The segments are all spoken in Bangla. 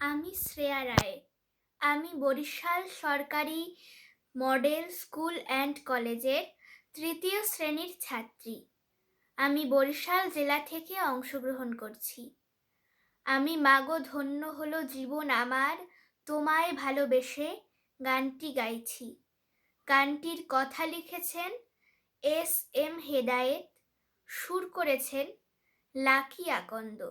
আমি শ্রেয়া রায়। আমি বরিশাল সরকারি মডেল স্কুল অ্যান্ড কলেজের তৃতীয় শ্রেণির ছাত্রী। আমি বরিশাল জেলা থেকে অংশগ্রহণ করছি। আমি মাগো ধন্য হলো জীবন আমার, তোমায় ভালোবেসে গানটি গাইছি। গানটির কথা লিখেছেন এস এম হেদায়েত, সুর করেছেন লাকি আকন্দ।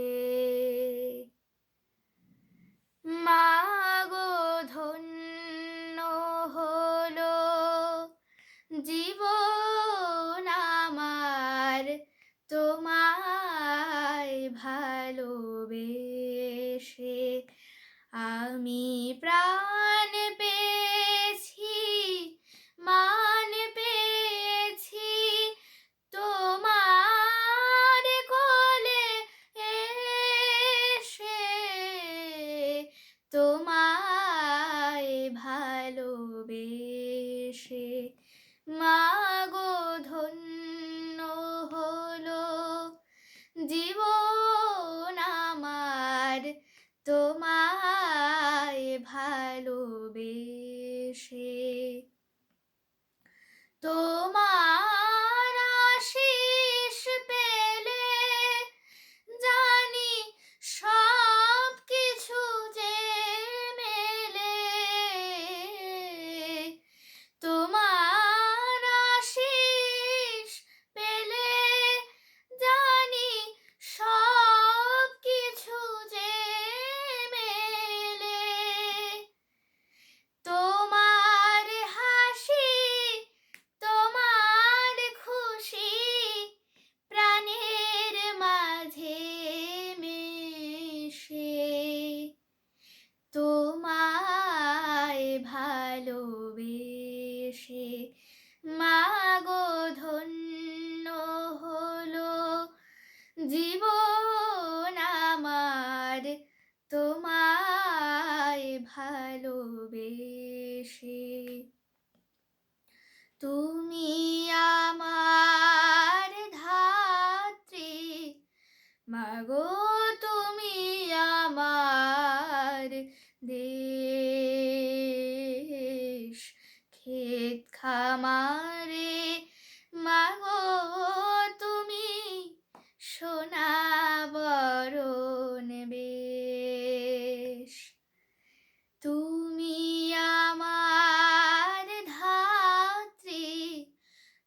জীবন আমার তোমায় ভালোবেসে। তুমি আমার ধাত্রী মাগো তুমি আমার দেশ। ক্ষেত খামার না বরণ বেশ। তুমি আমার ধাত্রী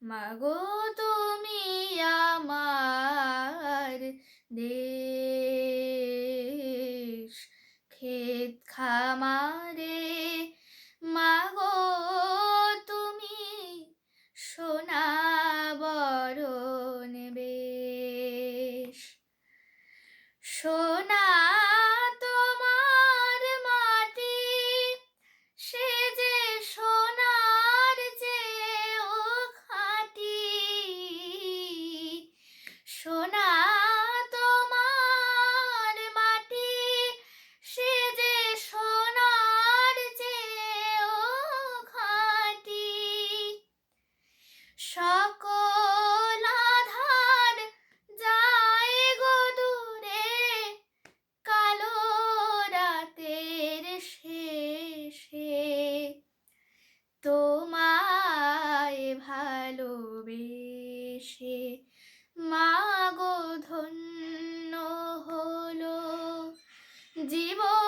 মাগো তুমি আমার দেশ। খেত খামারে মাগো সো জীবন